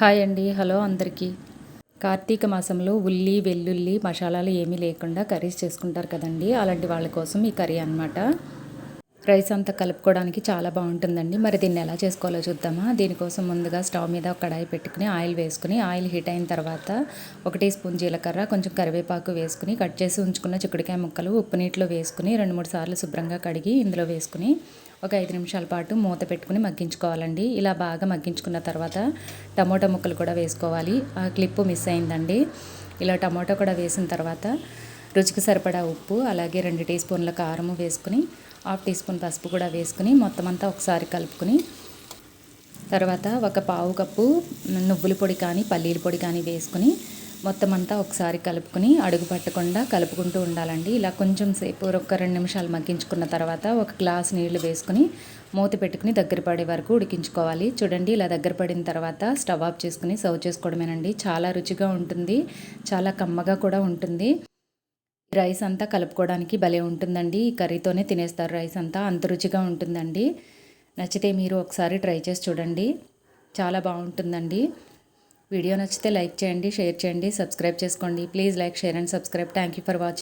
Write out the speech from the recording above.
Hi అండి hello అందరికీ. కార్తీక మాసంలో ఉల్లి వెల్లుల్లి మసాలాలు ఏమీ లేకుండా కర్రీస్ చేసుకుంటారు కదండి. అలాంటి వాళ్ళ కోసం ఈ కర్రీ అనమాట రైస్ అంతా కలుపుకోవడానికి చాలా బాగుంటుందండి. మరి దీన్ని ఎలా చేసుకోవాలో చూద్దామా? దీనికోసం ముందుగా స్టవ్ మీద ఒక కడాయి పెట్టుకుని ఆయిల్ వేసుకుని ఆయిల్ హీట్ అయిన తర్వాత ఒక టీ స్పూన్ జీలకర్ర కొంచెం కరివేపాకు వేసుకుని కట్ చేసి ఉంచుకున్న చిక్కుడుకాయ ముక్కలు ఉప్పు నీటిలో వేసుకుని రెండు మూడు సార్లు శుభ్రంగా కడిగి ఇందులో వేసుకుని ఒక ఐదు నిమిషాల పాటు మూత పెట్టుకుని మగ్గించుకోవాలండి. ఇలా బాగా మగ్గించుకున్న తర్వాత టమోటా ముక్కలు కూడా వేసుకోవాలి. ఆ క్లిప్పు మిస్ అయిందండి. ఇలా టమోటా కూడా వేసిన తర్వాత రుచికి సరిపడా ఉప్పు అలాగే రెండు టీ స్పూన్ల కారం వేసుకుని హాఫ్ టీ స్పూన్ పసుపు కూడా వేసుకుని మొత్తం అంతా ఒకసారి కలుపుకుని తర్వాత ఒక పావు కప్పు నువ్వుల పొడి కానీ పల్లీల పొడి కానీ వేసుకుని మొత్తం అంతా ఒకసారి కలుపుకుని అడుగు పట్టకుండా కలుపుకుంటూ ఉండాలండి. ఇలా కొంచెం సేపు ఒక రెండు నిమిషాలు మగ్గించుకున్న తర్వాత ఒక గ్లాస్ నీళ్ళు వేసుకుని మూత పెట్టుకుని దగ్గర పడే వరకు ఉడికించుకోవాలి. చూడండి ఇలా దగ్గర పడిన తర్వాత స్టవ్ ఆఫ్ చేసుకుని సర్వ్ చేసుకోవడమేనండి. చాలా రుచిగా ఉంటుంది చాలా కమ్మగా కూడా ఉంటుంది. రైస్ అంతా కలుపుకోవడానికి భలే ఉంటుందండి. ఈ కర్రీతోనే తినేస్తారు రైస్ అంతా. అంత రుచిగా ఉంటుందండి. నచ్చితే మీరు ఒకసారి ట్రై చేసి చూడండి. చాలా బాగుంటుందండి. వీడియో నచ్చితే లైక్ చేయండి షేర్ చేయండి సబ్స్క్రైబ్ చేసుకోండి. Please like share and subscribe. Thank you for watching.